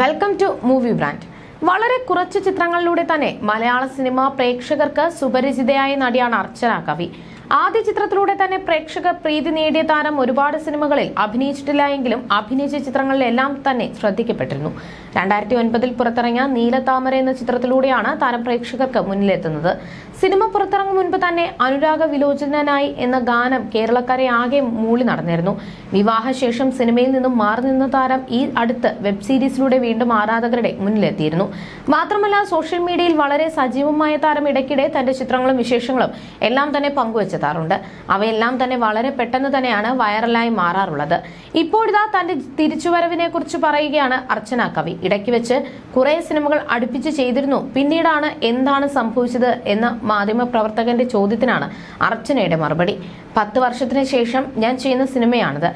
Welcome to movie brand വളരെ കുറച്ച് ചിത്രങ്ങളിലൂടെ തന്നെ മലയാള സിനിമ പ്രേക്ഷകർക്ക് സുപരിചിതയായ നടിയാണ് അർച്ചന കവി. ആദ്യ ചിത്രത്തിലൂടെ തന്നെ പ്രേക്ഷക പ്രീതി നേടിയ താരം ഒരുപാട് സിനിമകളിൽ അഭിനയിച്ചിട്ടില്ല എങ്കിലും അഭിനയിച്ച ചിത്രങ്ങളിലെല്ലാം തന്നെ ശ്രദ്ധിക്കപ്പെട്ടിരുന്നു. രണ്ടായിരത്തി ഒൻപതിൽ പുറത്തിറങ്ങിയ നീലത്താമര എന്ന ചിത്രത്തിലൂടെയാണ് താരം പ്രേക്ഷകർക്ക് മുന്നിലെത്തുന്നത്. സിനിമ പുറത്തിറങ്ങും മുൻപ് തന്നെ അനുരാഗ വിലോചനായി എന്ന ഗാനം കേരളക്കാരെ ആകെ മൂളി നടന്നിരുന്നു. വിവാഹശേഷം സിനിമയിൽ നിന്നും മാറി നിന്ന താരം ഈ അടുത്ത് വെബ് സീരീസിലൂടെ വീണ്ടും ആരാധകരുടെ മുന്നിലെത്തിയിരുന്നു. മാത്രമല്ല സോഷ്യൽ മീഡിയയിൽ വളരെ സജീവമായ താരം ഇടയ്ക്കിടെ തന്റെ ചിത്രങ്ങളും വിശേഷങ്ങളും എല്ലാം തന്നെ പങ്കുവച്ചെത്താറുണ്ട് അവയെല്ലാം തന്നെ വളരെ പെട്ടെന്ന് തന്നെയാണ് വൈറലായി മാറാറുള്ളത്. ഇപ്പോഴിതാ തന്റെ തിരിച്ചുവരവിനെ കുറിച്ച് പറയുകയാണ് അർച്ചന കവി. ഇടയ്ക്ക് വെച്ച് കുറെ സിനിമകൾ അടുപ്പിച്ച് ചെയ്തിരുന്നു. പിന്നീടാണ് എന്താണ് സംഭവിച്ചത് എന്ന മാധ്യമ പ്രവർത്തകന്റെ ചോദ്യത്തിനാണ് അർച്ചനയുടെ മറുപടി. പത്ത് വർഷത്തിന് ശേഷം ഞാൻ ചെയ്യുന്ന സിനിമയാണിത്.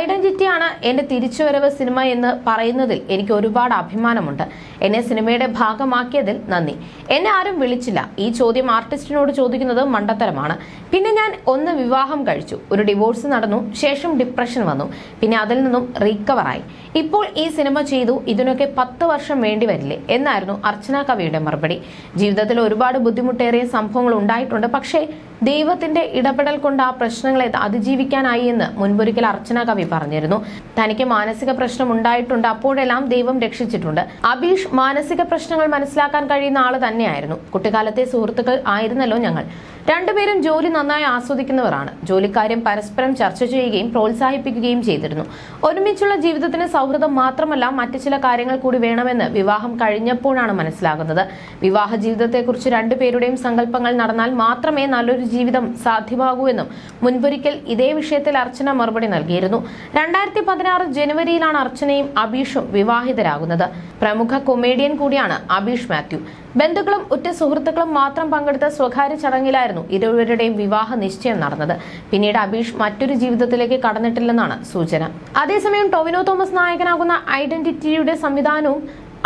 ഐഡന്റിറ്റിയാണ് എന്റെ തിരിച്ചുവരവ് സിനിമ എന്ന് പറയുന്നതിൽ എനിക്ക് ഒരുപാട് അഭിമാനമുണ്ട്. എന്നെ സിനിമയുടെ ഭാഗമാക്കിയതിൽ നന്ദി. എന്നെ ആരും വിളിച്ചില്ല. ഈ ചോദ്യം ആർട്ടിസ്റ്റിനോട് ചോദിക്കുന്നത് മണ്ടത്തരമാണ്. പിന്നെ ഞാൻ ഒന്ന് വിവാഹം കഴിച്ചു. ഒരു ഡിവോഴ്സ് നടന്നു. ശേഷം ഡിപ്രഷൻ വന്നു. പിന്നെ അതിൽ നിന്നും റീക്കവറായി ഇപ്പോൾ ഈ സിനിമ ചെയ്തു. ഇതിനൊക്കെ പത്ത് വർഷം വേണ്ടി വരില്ലേ? എന്നായിരുന്നു അർച്ചന കവിയുടെ മറുപടി. ജീവിതത്തിൽ ഒരുപാട് ബുദ്ധിമുട്ടേറിയ സംഭവങ്ങൾ ഉണ്ടായിട്ടുണ്ട്. പക്ഷേ ദൈവത്തിന്റെ ഇടപെടൽ കൊണ്ട് ആ പ്രശ്നങ്ങളെ അതിജീവിക്കാനായി എന്ന് മുൻപൊരിക്കൽ അർച്ചന കവി പറഞ്ഞിരുന്നു. തനിക്ക് മാനസിക പ്രശ്നം ഉണ്ടായിട്ടുണ്ട്. അപ്പോഴെല്ലാം ദൈവം രക്ഷിച്ചിട്ടുണ്ട്. അബീഷ് മാനസിക പ്രശ്നങ്ങൾ മനസ്സിലാക്കാൻ കഴിയുന്ന ആൾ തന്നെയായിരുന്നു. കുട്ടിക്കാലത്തെ സുഹൃത്തുക്കൾ ആയിരുന്നല്ലോ ഞങ്ങൾ. രണ്ടുപേരും ജോലി നന്നായി ആസ്വദിക്കുന്നവരാണ്. ജോലിക്കാര്യം പരസ്പരം ചർച്ച ചെയ്യുകയും പ്രോത്സാഹിപ്പിക്കുകയും ചെയ്തിരുന്നു. ഒരുമിച്ചുള്ള ജീവിതത്തിന് സൗഹൃദം മാത്രമല്ല മറ്റു ചില കാര്യങ്ങൾ കൂടി വേണമെന്ന് വിവാഹം കഴിഞ്ഞപ്പോഴാണ് മനസ്സിലാകുന്നത്. വിവാഹ ജീവിതത്തെക്കുറിച്ച് രണ്ടുപേരുടെയും സങ്കല്പങ്ങൾ നടന്നാൽ മാത്രമേ നല്ലൊരു ജീവിതം സാധ്യമാകൂ എന്നും മുൻപൊരിക്കൽ ഇതേ വിഷയത്തിൽ അർച്ചന മറുപടി നൽകിയിരുന്നു. രണ്ടായിരത്തി പതിനാറ് ജനുവരിയിലാണ് അർച്ചനയും അബീഷും വിവാഹിതരാകുന്നത്. പ്രമുഖ കൊമേഡിയൻ കൂടിയാണ് അബീഷ് മാത്യു. ബന്ധുക്കളും ഉറ്റ സുഹൃത്തുക്കളും മാത്രം പങ്കെടുത്ത സ്വകാര്യ ചടങ്ങിലായിരുന്നു ഇരുവരുടെയും വിവാഹ നിശ്ചയം നടന്നത്. പിന്നീട് അബീഷ് മറ്റൊരു ജീവിതത്തിലേക്ക് കടന്നിട്ടില്ലെന്നാണ് സൂചന. അതേസമയം ടൊവിനോ തോമസ് നായകനാകുന്ന ഐഡന്റിറ്റിയുടെ സംവിധാനവും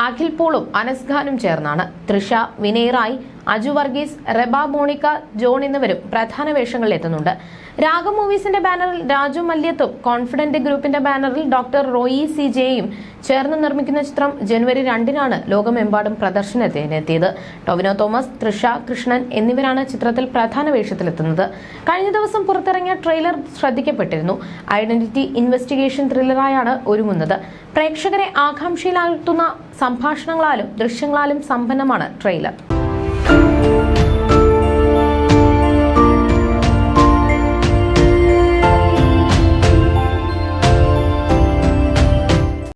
അഖിൽ പോളും അനസ് ഖാനും ചേർന്നാണ്. തൃഷ വിനയ് റായ് അജു വർഗീസ് റെബ മോണിക്ക ജോൺ എന്നിവരും പ്രധാന വേഷങ്ങളിൽ എത്തുന്നുണ്ട് രാഗം മൂവീസിന്റെ ബാനറിൽ രാജു മല്യത്തും കോൺഫിഡന്റ് ഗ്രൂപ്പിന്റെ ബാനറിൽ ഡോക്ടർ റോയി സി ജെയും ചേർന്ന് നിർമ്മിക്കുന്ന ചിത്രം ജനുവരി രണ്ടിനാണ് ലോകമെമ്പാടും പ്രദർശനത്തിനെത്തിയത്. ടൊവിനോ തോമസ് തൃഷ കൃഷ്ണൻ എന്നിവരാണ് ചിത്രത്തിൽ പ്രധാന വേഷത്തിലെത്തുന്നത്. കഴിഞ്ഞ ദിവസം പുറത്തിറങ്ങിയ ട്രെയിലർ ശ്രദ്ധിക്കപ്പെട്ടിരുന്നു. ഐഡന്റിറ്റി ഇൻവെസ്റ്റിഗേഷൻ ത്രില്ലറായാണ് ഒരുങ്ങുന്നത്. പ്രേക്ഷകരെ ആകാംക്ഷയിലാഴ്ത്തുന്ന സംഭാഷണങ്ങളാലും ദൃശ്യങ്ങളാലും സമ്പന്നമാണ് ട്രെയിലർ.